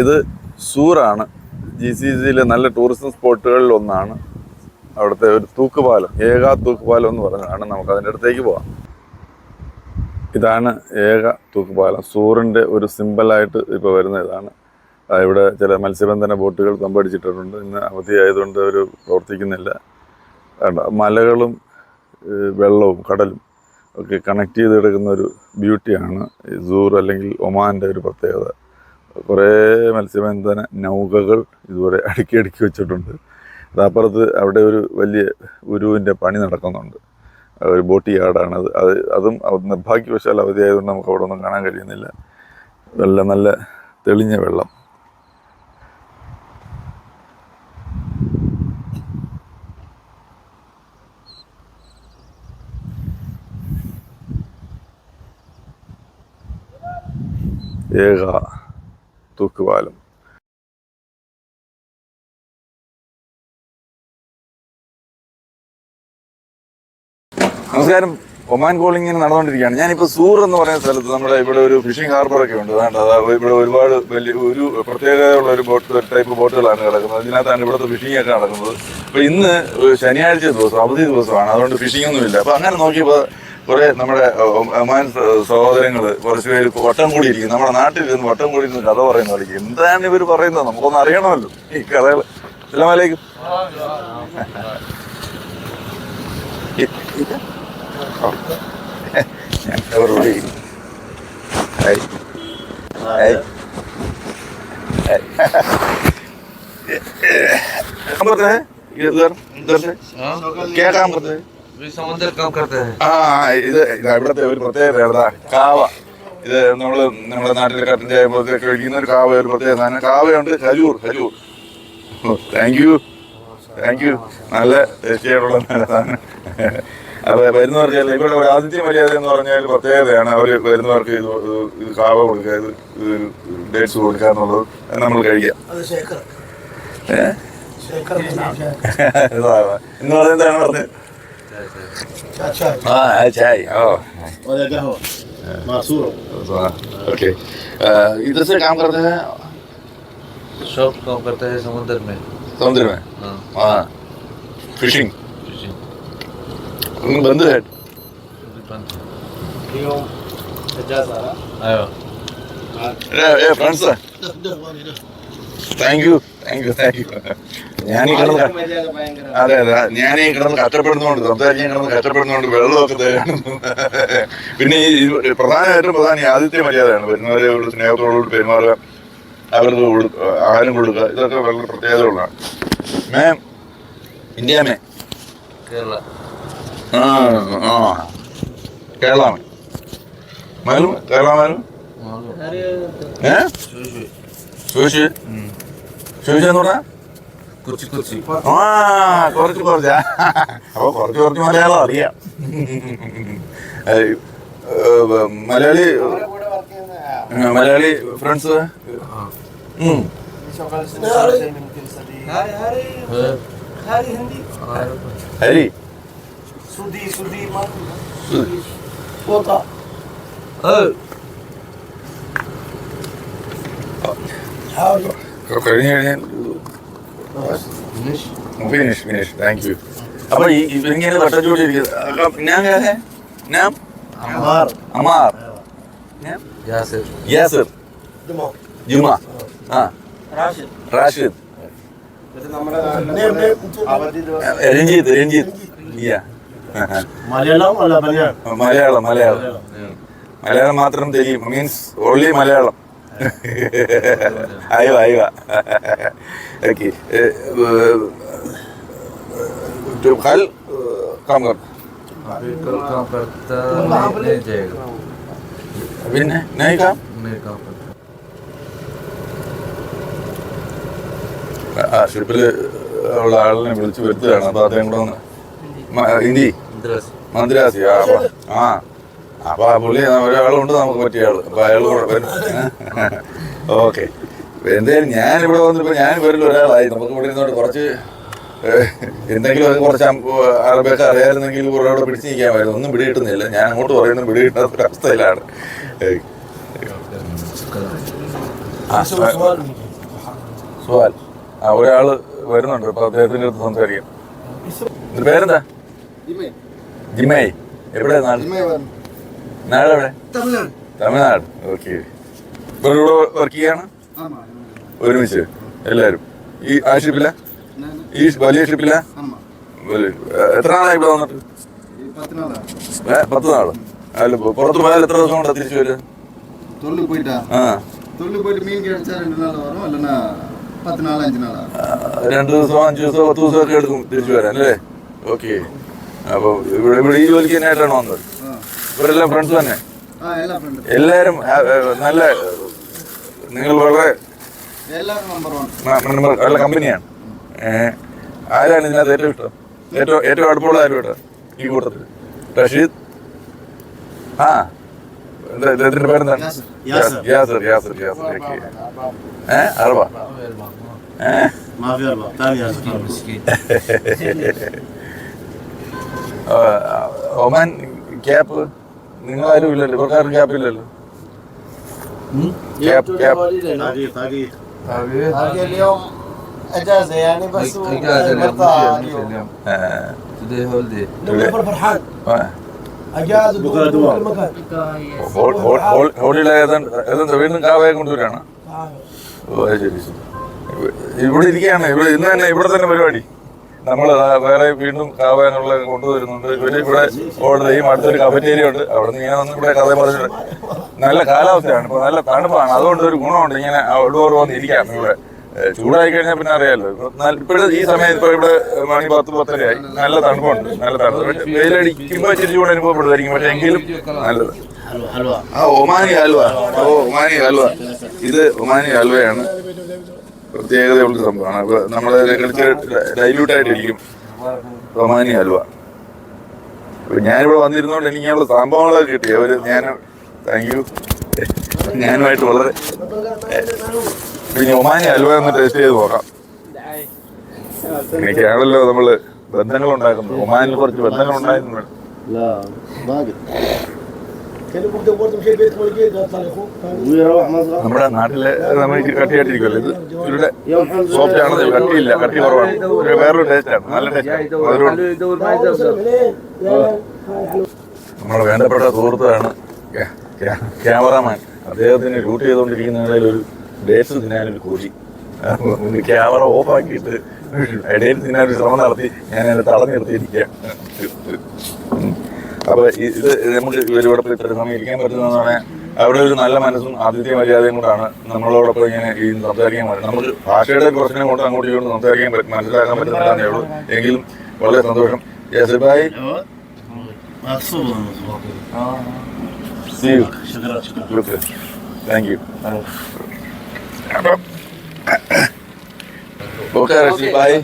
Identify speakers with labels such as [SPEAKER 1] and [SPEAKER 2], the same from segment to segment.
[SPEAKER 1] ഇത് സൂറാണ്. G C സിയിലെ നല്ല ടൂറിസം സ്പോട്ടുകളിൽ ഒന്നാണ്. അവിടുത്തെ ഒരു തൂക്കുപാലം ഏക തൂക്കുപാലം എന്ന് പറഞ്ഞതാണ് നമുക്ക് അതിന്റെ അടുത്തേക്ക് പോവാം. ഇതാണ് ഏക തൂക്കുപാലം. സൂറിന്റെ ഒരു സിമ്പിളായിട്ട് ഇപ്പോൾ വരുന്ന ഇതാണ്. ഇവിടെ ചില മത്സ്യബന്ധന ബോട്ടുകൾ തമ്പടിച്ചിട്ടുണ്ട് ഇന്ന് അവധിയായതുകൊണ്ട് അവർ പ്രവർത്തിക്കുന്നില്ല. മലകളും വെള്ളവും കടലും ഒക്കെ കണക്ട് ചെയ്ത് കിടക്കുന്ന ഒരു ബ്യൂട്ടിയാണ് സൂർ അല്ലെങ്കിൽ ഒമാന്റെ ഒരു പ്രത്യേകത. കുറേ മത്സ്യബന്ധന നൗകകൾ ഇതുപോലെ അടുക്കി അടുക്കി വെച്ചിട്ടുണ്ട്. അതപ്പുറത്ത് അവിടെ ഒരു വലിയ ഉരുവിന്റെ പണി നടക്കുന്നുണ്ട്. ഒരു ബോട്ട് യാർഡാണ് അത്. അത് നിർഭാഗ്യവശാൽ അവധിയായതുകൊണ്ട് നമുക്ക് അവിടെ ഒന്നും കാണാൻ കഴിയുന്നില്ല. നല്ല നല്ല തെളിഞ്ഞ വെള്ളം. ഏക തൂക്കുപാലം നമസ്കാരം. ഒമാൻ കോളിംഗ് ഇങ്ങനെ നടന്നുകൊണ്ടിരിക്കുകയാണ്. ഞാനിപ്പോൾ സൂർ എന്ന് പറയുന്ന സ്ഥലത്ത് നമ്മുടെ ഇവിടെ ഒരു ഫിഷിംഗ് ഹാർബർ ഒക്കെ ഉണ്ട്. അതാണ്ട് അതാ ഇവിടെ ഒരുപാട് വലിയ ഒരു പ്രത്യേകതയുള്ള ഒരു ബോട്ട് ഒരു ടൈപ്പ് ബോട്ടുകളാണ് കിടക്കുന്നത്. അതിനകത്താണ് ഇവിടുത്തെ ഫിഷിംഗ് ഒക്കെ നടക്കുന്നത്. അപ്പോൾ ഇന്ന് ശനിയാഴ്ച ദിവസം അവധി ദിവസമാണ്. അതുകൊണ്ട് ഫിഷിംഗ് ഒന്നുമില്ല. അപ്പോൾ അങ്ങനെ നോക്കിയപ്പോൾ കുറെ നമ്മുടെ ഒ- ഒമാൻ സഹോദരങ്ങൾ കുറച്ച് പേര് വട്ടം കൂടി ഇരിക്കും നമ്മുടെ നാട്ടിൽ ഇരുന്ന് വട്ടം കൂടി ഇരുന്ന് കഥ പറയുന്ന പോലെ എന്താണ് ഇവർ പറയുന്നത് നമുക്കൊന്ന് അറിയണമല്ലോ ഈ കഥകൾ അസ്സലാമലൈക്കും ഞാൻ അവരോട് ഹായ് ഹായ് काम करते हैं इधर इधर से क्या काम करते हैं ആ ഇത് ഇവിടുത്തെ ഒരു പ്രത്യേകത കാവ. ഇത് നമ്മൾ നമ്മുടെ നാട്ടിലെ കട്ടിന്റെ ഒക്കെ കഴിക്കുന്ന ഒരു കാവ ഒരു പ്രത്യേക സാധനം. കാവയുണ്ട് ഹജൂർ ഹജൂർ താങ്ക് യു താങ്ക് യു നല്ല ടേസ്റ്റിയായിട്ടുള്ള നല്ല സാധനം. അപ്പൊ വരുന്നവർക്ക് ഇവിടെ ഒരു ആതിഥ്യ മര്യാദ എന്ന് പറഞ്ഞാൽ പ്രത്യേകതയാണ്. അവർ വരുന്നവർക്ക് ഇത് കാവ കൊടുക്കുക ഇത് ഡേറ്റ്സ് കൊടുക്കുക എന്നുള്ളത് നമ്മൾ കഴിക്കാം എന്ന് പറയുന്നതാണ് പറഞ്ഞത്?
[SPEAKER 2] अच्छा
[SPEAKER 1] हाँ अच्छा ही
[SPEAKER 2] और जगह हो मासूर
[SPEAKER 1] ओके इधर से काम करते हैं
[SPEAKER 3] शॉप काम करते हैं समुद्र में
[SPEAKER 1] समुद्र में
[SPEAKER 3] हाँ
[SPEAKER 1] फिशिंग
[SPEAKER 3] फिशिंग
[SPEAKER 1] बंद है फ्रेंड्स थैंक यू അതെ അതെ. ഞാൻ ഈ കിടന്ന് കഷ്ടപ്പെടുന്നതുകൊണ്ട് സംസാരിക്കാൻ കിടന്ന് കഷ്ടപ്പെടുന്നതുകൊണ്ട് വെള്ളമൊക്കെ തരാണ് പിന്നെ ഈ പ്രധാനമായിട്ടും പ്രധാന ആദ്യത്തെ മര്യാദയാണ്. വരുന്നവരെ ഒരു സ്നേഹത്തോടുകൂടി പെരുമാറുക അവർക്ക് ആഹാരം കൊടുക്കുക ഇതൊക്കെ വളരെ പ്രത്യേകതകളാണ്. മാം ഇന്ത്യ മേ കേരള. ആ കേരള
[SPEAKER 3] മേ
[SPEAKER 1] മാലും
[SPEAKER 3] കേരള
[SPEAKER 1] മാലും? ഏ? ചോദിച്ചെന്ന് പറഞ്ഞ
[SPEAKER 3] കൊച്ചി കൊച്ചി.
[SPEAKER 1] ആ കുറച്ച് കുറച്ച്. അപ്പോൾ കുറച്ച് കുറച്ച് മലയാളം അറിയാം. മലയാളി മലയാളി ഫ്രണ്ട്സ് ഹരി.
[SPEAKER 3] പോത്ത
[SPEAKER 1] ഫിനിഷ് ഫിനിഷ് ഞാൻ ആ.
[SPEAKER 2] റാഷിദ്. രഞ്ജിത്
[SPEAKER 1] രഞ്ജിത്ത്
[SPEAKER 2] മലയാളം മലയാളം.
[SPEAKER 1] മലയാളം മാത്രം തെരിയും മീൻസ് ഓൺലി മലയാളം. അയ്യോ അയ്യോ ഓക്കെ कल काम कर
[SPEAKER 3] अभी कल काम करता नहीं जाएगा
[SPEAKER 1] अभी नहीं नहीं काम
[SPEAKER 3] नहीं काम करता
[SPEAKER 1] ആ ഷിപ്പിൽ ഉള്ള ആളിനെ വിളിച്ച് വരുത്തുകയാണ് അപ്പൊ അദ്ദേഹം കൂടെ ഒന്ന് മ- ഹിന്ദി
[SPEAKER 3] इधर से
[SPEAKER 1] മദ്രാസി ആ അപ്പൊ ആ പുള്ളി ഒരാളുണ്ട് നമുക്ക് പറ്റിയ ആൾ. അപ്പൊ അയാൾ ഓക്കെ. എന്തായാലും ഞാൻ ഇവിടെ വന്നപ്പോ ഞാൻ ഇവരിൽ ഒരാളായി. നമുക്ക് ഇവിടെ ഇരുന്നോട്ട് കുറച്ച് എന്തെങ്കിലും അത് കുറച്ച് അറബിയൊക്കെ അറിയാമായിരുന്നെങ്കിൽ കുറെ അവിടെ പിടിച്ച് നിൽക്കാമായിരുന്നു. ഒന്നും പിടികിട്ടുന്നില്ല ഞാൻ അങ്ങോട്ട് പറയുന്നത് പിടികിട്ടാത്ത ഒരവസ്ഥയിലാണ് സുഹാൽ. ആ ഒരാൾ വരുന്നുണ്ട്. ഇപ്പൊ അദ്ദേഹത്തിന്റെ അടുത്ത് സംസാരിക്കാം. പേരെന്താ? ജിമേ. എവിടെ നാട് നാട് എവിടെ തമിഴ്നാട്. ഓക്കെ വർക്ക് ചെയ്യാണ്? ഒരുമിച്ച്. എല്ലാരും. ഈ ആ ഷിപ്പില്ല ഈ വലിയ ഷിപ്പില്ല എത്ര നാളായി ഇവിടെ വന്നിട്ട്? പത്ത് നാൾ. അല്ല പുറത്ത് പോയാൽ എത്ര ദിവസം കൊണ്ടാ തിരിച്ചു വരിക?
[SPEAKER 2] പോയിട്ടാ?
[SPEAKER 1] ആ.
[SPEAKER 2] തൊഴിൽ മീൻ വരും പത്ത് നാൾ
[SPEAKER 1] അഞ്ച് രണ്ട് ദിവസം അഞ്ച് ദിവസം പത്ത് ദിവസം എടുക്കും തിരിച്ചു വരാൻ അല്ലേ? ഓക്കെ അപ്പോൾ ഇവിടെ ഇവിടെ ഈ ജോലിക്ക് തന്നെ വന്നത്? ഇവരെല്ലാം ഫ്രണ്ട്സ് തന്നെ. എല്ലാരും നല്ല നിങ്ങൾ വളരെ നല്ല കമ്പനിയാണ് ആരാണ് ഇതിനകത്ത് ഏറ്റവും ഇഷ്ടം? ഏറ്റവും ഏറ്റവും അടുപ്പമുള്ള ആരും ഇട്ട ഈ കൂട്ടത്തിൽ റഷീദ്? ആ ഇദ്ദേഹത്തിന്റെ പേരെന്താണ്?
[SPEAKER 2] യാസർ.
[SPEAKER 1] യാസർ. യാസർ ഏ അറബ?
[SPEAKER 3] ഏ?
[SPEAKER 1] Oman cap? നിങ്ങളാരും ഇല്ലല്ലോ ഇവർക്കാരും ക്യാപ്പ് ഇല്ലല്ലോ ക്യാപ്പ് ക്യാപ്പ്
[SPEAKER 2] ثاني ثاني
[SPEAKER 3] حبيبي
[SPEAKER 4] هذه اليوم اجازه يعني بس
[SPEAKER 3] اجازه اليوم
[SPEAKER 4] مرتاح
[SPEAKER 3] مش
[SPEAKER 4] اليوم
[SPEAKER 3] اليوم
[SPEAKER 1] ഏഹ്,
[SPEAKER 3] today holiday
[SPEAKER 4] نوفل فرحان
[SPEAKER 1] ആ,
[SPEAKER 4] اجازه
[SPEAKER 2] بكرة
[SPEAKER 4] بكره
[SPEAKER 2] دوام.
[SPEAKER 4] كل مكان
[SPEAKER 1] ഹോൾ- ഹോൾ- ഹോൾ- ഹോളിഡേ ഏതാണ്ട് ഏതാണ്ട് വീണ്ടും കാവയെ കൊണ്ടുവരാണ്
[SPEAKER 4] تعال.
[SPEAKER 1] ഓ അത് ശരി ശരി ഇവ- ഇവിടെ ഇരിക്കുകയാണ് ഇവിടെ ഇന്ന് തന്നെ ഇവിടെ തന്നെ പരിപാടി നമ്മൾ വേറെ വീണ്ടും കാവ്യാനുള്ള കൊണ്ടുവരുന്നുണ്ട്. ഇവർ ഇവിടെ ഓർഡർ ഈ അടുത്തൊരു കഫറ്റേരിയ ഉണ്ട്. അവിടെ നിന്ന് ഇങ്ങനെ ഇവിടെ കഥ പറഞ്ഞിട്ട് നല്ല കാലാവസ്ഥയാണ്. ഇപ്പൊ നല്ല തണുപ്പാണ്. അതുകൊണ്ട് ഒരു ഗുണമുണ്ട് ഇങ്ങനെ ഡോർ വന്നിരിക്കാം ഇവിടെ ചൂടായി കഴിഞ്ഞാൽ പിന്നെ അറിയാലോ. ഇപ്പോഴും ഈ സമയത്ത് ഇപ്പൊ ഇവിടെ മണി പത്ത് പത്തരയായി. നല്ല തണുപ്പുണ്ട്. നല്ല തണുപ്പ്. വെയിലടിക്കുമ്പോ ഇച്ചിരി ചൂട് അനുഭവപ്പെടുന്നതായിരിക്കും പക്ഷെ എങ്കിലും നല്ലത്. ആ ഒമാനി ഹൽവ. ഓ ഒമാനി ഹൽവ. ഇത് ഒമാനി ഹൽവയാണ്. പ്രത്യേകതയുള്ള സംഭവമാണ്. അപ്പൊ നമ്മളെ കൾച്ചർ ഡൈല്യൂട്ട് ആയിട്ടിരിക്കും. റൊമാനി അപ്പൊ ഞാനിവിടെ വന്നിരുന്നോണ്ട് എനിക്ക് ഞങ്ങൾ സംഭവങ്ങളൊക്കെ കിട്ടി. അവർ ഞാൻ താങ്ക് യു ഞാനുമായിട്ട് വളരെ പിന്നെ ഒമാനി ഹൽവ ഒന്ന് ടേസ്റ്റ് ചെയ്ത് നോക്കാം. എനിക്കാണല്ലോ നമ്മൾ ബന്ധങ്ങൾ ഉണ്ടാക്കുന്നത് ഒമാനിൽ കുറച്ച് ബന്ധങ്ങൾ ഉണ്ടായിരുന്നു നമ്മുടെ നാട്ടിലെ നമ്മൾ കട്ടിയായിട്ടിരിക്കുമല്ലോ ഇത് ഇവരുടെ സോഫ്റ്റ് ആണ് കട്ടിയില്ല കട്ടി കുറവാണ്. വേറൊരു ടേസ്റ്റാണ് നല്ല
[SPEAKER 3] ടേസ്റ്റാണ്
[SPEAKER 1] നമ്മുടെ വേണ്ടപ്പെട്ട സുഹൃത്താണ് ക്യാമറമാൻ. അദ്ദേഹത്തിന് ഷൂട്ട് ചെയ്തുകൊണ്ടിരിക്കുന്നതിൽ ഒരു ഡേറ്റ്സ് തിന്നാനൊരു കൂലി. ക്യാമറ ഓഫ് ആക്കിയിട്ട് ഇടയിൽ തിന്നാനൊരു ശ്രമം നടത്തി ഞാൻ അതിനെ തടഞ്ഞു നിർത്തിയിരിക്കുക അപ്പൊ ഇത് നമുക്ക് ഇവരോടൊപ്പം ഇത്ര സമയം ഇരിക്കാൻ പറ്റുന്നതെന്ന് അവിടെ ഒരു നല്ല മനസ്സും ആതിഥ്യ മര്യാദയും കൊണ്ടാണ് നമ്മളോടൊപ്പം ഇങ്ങനെ ഈ സംസാരിക്കാൻ പറ്റും നമുക്ക് ഭാഷയുടെ പ്രശ്നം കൊണ്ട് അങ്ങോട്ട് ഇവിടെ സംസാരിക്കാൻ പറ്റും മനസ്സിലാക്കാൻ പറ്റുന്നതാണ് എവിടെ എങ്കിലും വളരെ സന്തോഷം.
[SPEAKER 2] യസബായി
[SPEAKER 1] താങ്ക് യു ഓക്കെ റഷീബായി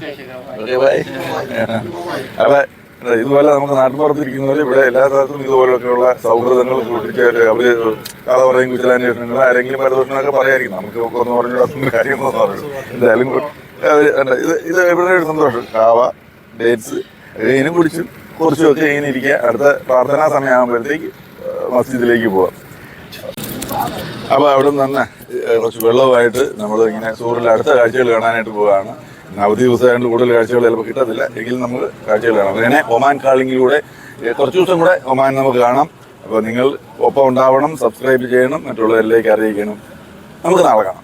[SPEAKER 1] ഓക്കെ ബൈ അപ്പം ഇതുപോലെ നമുക്ക് നാട്ടിൻപുറത്തിരിക്കുന്നവർ ഇവിടെ എല്ലാ സ്ഥലത്തും ഇതുപോലൊക്കെയുള്ള സൗഹൃദങ്ങൾ സൂക്ഷിച്ച് അവർ കഥ പറയും കുശലാന്വേഷണങ്ങൾ ആരെങ്കിലും പരദൂഷണമൊക്കെ പറയായിരിക്കും. നമുക്ക് ഒന്ന് പറഞ്ഞിടത്തും കാര്യങ്ങളൊന്നും പറയുള്ളൂ എന്തായാലും കൂടെ ഇത് ഇത് ഇവിടെ ഒരു സന്തോഷം. കാവ ഡേറ്റ്സ് ഇതിനും കുടിച്ചും കുറച്ചുമൊക്കെ ഇങ്ങനെ ഇരിക്കുക. അടുത്ത പ്രാർത്ഥനാ സമയമാകുമ്പോഴത്തേക്ക് മസ്ജിദിലേക്ക് പോവാം. അപ്പൊ അവിടെ നിന്ന് തന്നെ കുറച്ച് വെള്ളവുമായിട്ട് നമ്മൾ ഇങ്ങനെ സൂറിൽ അടുത്ത കാഴ്ചകൾ കാണാനായിട്ട് പോവുകയാണ്. അവധി ദിവസമായതുകൊണ്ട് കൂടുതൽ കാഴ്ചകൾ ചിലപ്പോൾ കിട്ടത്തില്ല എങ്കിലും നമുക്ക് കാഴ്ചകൾ കാണാം. അങ്ങനെ ഒമാൻ കാളിങ്ങിലൂടെ കുറച്ച് ദിവസം കൂടെ ഒമാൻ നമുക്ക് കാണാം. അപ്പോൾ നിങ്ങൾ ഒപ്പം ഉണ്ടാവണം സബ്സ്ക്രൈബ് ചെയ്യണം മറ്റുള്ളവരിലേക്ക് അറിയിക്കണം. നമുക്ക് നാളെ കാണാം.